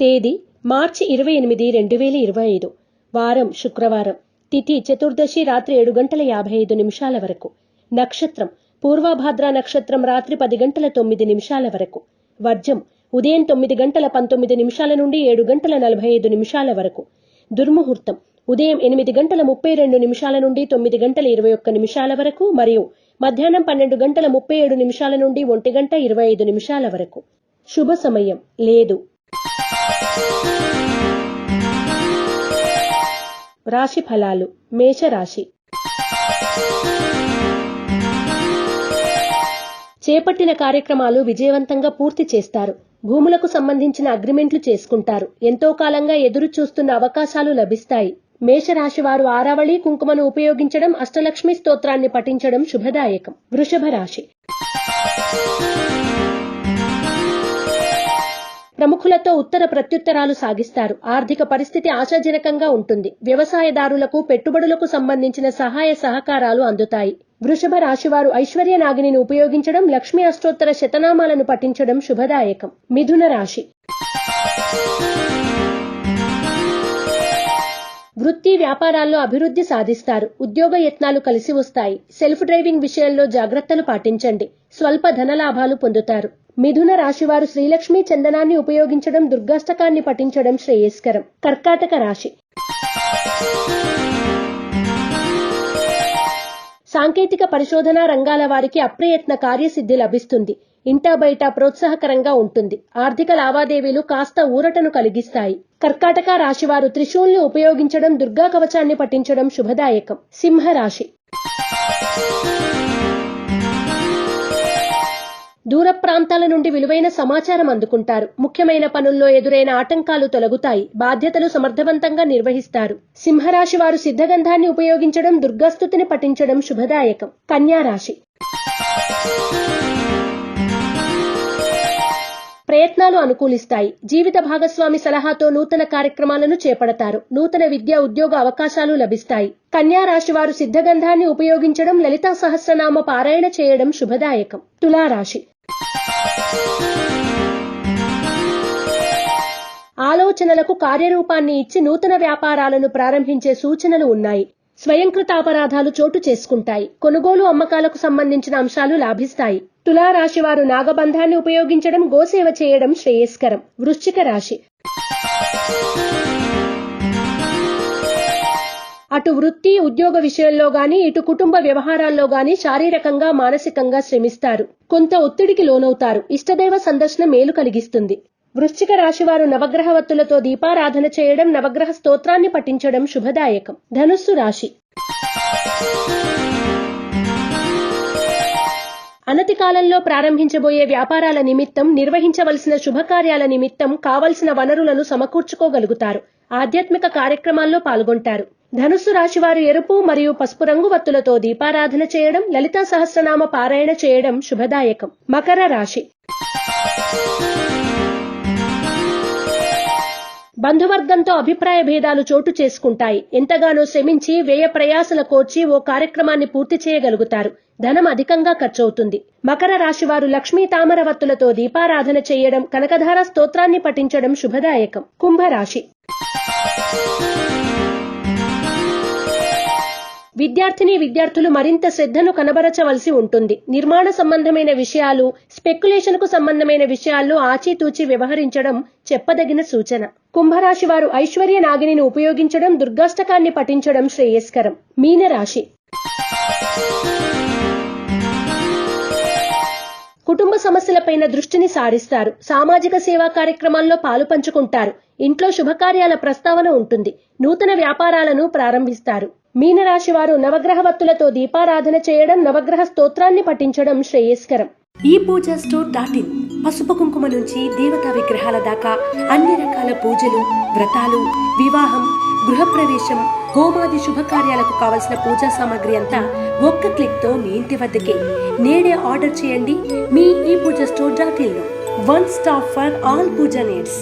తేదీ మార్చి ఇరవై ఎనిమిది రెండు వేల ఇరవై ఐదు. వారం శుక్రవారం. తిథి చతుర్దశి రాత్రి ఏడు గంటల యాభై ఐదు నిమిషాల వరకు. నక్షత్రం. పూర్వభాద్ర నక్షత్రం రాత్రి పది గంటల తొమ్మిది నిమిషాల వరకు. వర్జం. ఉదయం తొమ్మిది గంటల పంతొమ్మిది నిమిషాల నుండి ఏడు గంటల నలభై ఐదు నిమిషాల వరకు. దుర్ముహూర్తం. ఉదయం ఎనిమిది గంటల ముప్పై రెండు నిమిషాల నుండి తొమ్మిది గంటల ఇరవై ఒక్క నిమిషాల వరకు మరియు మధ్యాహ్నం పన్నెండు గంటల ముప్పై ఏడు నిమిషాల నుండి ఒంటి గంట ఇరవై ఐదు నిమిషాల వరకు. శుభ సమయం. లేదు. రాశి ఫలాలు. మేషరాశి. చేపట్టిన కార్యక్రమాలు విజయవంతంగా పూర్తి చేస్తారు. భూములకు సంబంధించిన అగ్రిమెంట్లు చేసుకుంటారు. ఎంతో కాలంగా ఎదురు చూస్తున్న అవకాశాలు లభిస్తాయి. మేషరాశి వారు ఆరావళి కుంకుమను ఉపయోగించడం అష్టలక్ష్మి స్తోత్రాన్ని పఠించడం శుభదాయకం. వృషభ రాశి ప్రముఖులతో ఉత్తర ప్రత్యుత్తరాలు సాగిస్తారు. ఆర్థిక పరిస్థితి ఆశాజనకంగా ఉంటుంది. వ్యవసాయదారులకు పెట్టుబడులకు సంబంధించిన సహాయ సహకారాలు అందుతాయి. వృషభ రాశివారు ఐశ్వర్య నాగిని ఉపయోగించడం లక్ష్మీ అష్టోత్తర శతనామాలను పఠించడం శుభదాయకం. మిథున రాశి వృత్తి వ్యాపారాల్లో అభివృద్ధి సాధిస్తారు. ఉద్యోగ యత్నాలు కలిసి వస్తాయి. సెల్ఫ్ డ్రైవింగ్ విషయంలో జాగ్రత్తలు పాటించండి. స్వల్ప ధనలాభాలు పొందుతారు. మిథున రాశివారు శ్రీలక్ష్మి చందనాన్ని ఉపయోగించడం దుర్గాష్టకాన్ని పఠించడం శ్రేయస్కరం. కర్కాటక రాశి. సాంకేతిక పరిశోధనా రంగాల వారికి అప్రయత్న కార్యసిద్ధి లభిస్తుంది. ఇంటా బయట ప్రోత్సాహకరంగా ఉంటుంది. ఆర్థిక లావాదేవీలు కాస్త ఊరటను కలిగిస్తాయి. కర్కాటక రాశివారు త్రిశూల్ని ఉపయోగించడం దుర్గా కవచాన్ని పఠించడం శుభదాయకం. సింహరాశి దూర ప్రాంతాల నుండి విలువైన సమాచారం అందుకుంటారు. ముఖ్యమైన పనుల్లో ఎదురైన ఆటంకాలు తొలగుతాయి. బాధ్యతలు సమర్థవంతంగా నిర్వహిస్తారు. సింహరాశి వారు సిద్ధగంధాన్ని ఉపయోగించడం దుర్గాస్తుతిని పఠించడం శుభదాయకం. కన్యా రాశి అనుకూలిస్తాయి. జీవిత భాగస్వామి సలహాతో నూతన కార్యక్రమాలను చేపడతారు. నూతన విద్యా ఉద్యోగ అవకాశాలు లభిస్తాయి. కన్యా రాశి వారు సిద్ధగంధాన్ని ఉపయోగించడం లలితా సహస్రనామ పారాయణ చేయడం శుభదాయకం. తులారాశి. ఆలోచనలకు కార్యరూపాన్ని ఇచ్చి నూతన వ్యాపారాలను ప్రారంభించే సూచనలు ఉన్నాయి. స్వయంకృతాపరాధాలు చోటు చేసుకుంటాయి. కొనుగోలు అమ్మకాలకు సంబంధించిన అంశాలు లాభిస్తాయి. తులారాశివారు నాగబంధాన్ని ఉపయోగించడం గోసేవ చేయడం శ్రేయస్కరం. వృశ్చిక రాశి. అటు వృత్తి ఉద్యోగ విషయంలో గాని ఇటు కుటుంబ వ్యవహారాల్లో గాని శారీరకంగా మానసికంగా శ్రమిస్తారు. కొంత ఒత్తిడికి లోనవుతారు. ఇష్టదైవ సందర్శన మేలు కలిగిస్తుంది. వృశ్చిక రాశి వారు నవగ్రహ వత్తులతో దీపారాధన చేయడం నవగ్రహ స్తోత్రాన్ని పఠించడం శుభదాయకం. ధనుస్సు రాశి. అనతి కాలంలో ప్రారంభించబోయే వ్యాపారాల నిమిత్తం నిర్వహించవలసిన శుభకార్యాల నిమిత్తం కావలసిన వనరులను సమకూర్చుకోగలుగుతారు. ఆధ్యాత్మిక కార్యక్రమాల్లో పాల్గొంటారు. ధనుస్సు రాశి వారు ఎరుపు మరియు పసుపు రంగు వత్తులతో దీపారాధన చేయడం లలితా సహస్రనామ పారాయణ చేయడం శుభదాయకం. మకర రాశి బంధువర్గంతో అభిప్రాయ భేదాలు చోటు చేసుకుంటాయి. ఎంతగానో శ్రమించి వ్యయ ప్రయాసల కోర్చి ఓ కార్యక్రమాన్ని పూర్తి చేయగలుగుతారు. ధనం అధికంగా ఖర్చవుతుంది. మకర రాశి వారు లక్ష్మీ తామరవత్తులతో దీపారాధన చేయడం కనకధార స్తోత్రాన్ని పఠించడం శుభదాయకం. కుంభరాశి విద్యార్థిని విద్యార్థులు మరింత శ్రద్ధను కనబరచవలసి ఉంటుంది. నిర్మాణ సంబంధమైన విషయాలు స్పెక్యులేషన్కు సంబంధమైన విషయాల్లో ఆచితూచి వ్యవహరించడం చెప్పదగిన సూచన. కుంభరాశి వారు ఐశ్వర్య నాగిని ఉపయోగించడం దుర్గాష్టకాన్ని పఠించడం శ్రేయస్కరం. మీనరాశి. కుటుంబ సమస్యలపైన దృష్టిని సారిస్తారు. సామాజిక సేవా కార్యక్రమాల్లో పాలు పంచుకుంటారు. ఇంట్లో శుభకార్యాల ప్రస్తావన ఉంటుంది. నూతన వ్యాపారాలను ప్రారంభిస్తారు. మీనరాశి వారు నవగ్రహ వత్తులతో దీపారాధన చేయడం నవగ్రహ స్తోత్రాన్ని పఠించడం శ్రేయస్కరం. ఈ పూజ స్టోర్ డాట్ ఇన్ పసుపు కుంకుమ నుంచి దేవతా విగ్రహాల దాకా అన్ని రకాల పూజలు వ్రతాలు వివాహం గృహప్రవేశం హోమాది శుభకార్యాలకు కావలసిన పూజా సామాగ్రి అంతా ఒక్క క్లిక్తో మీ ఇంటి వద్దకే. నేడే ఆర్డర్ చేయండి మీ ఈ Puja store dot ఇన్లో one stop for all puja needs.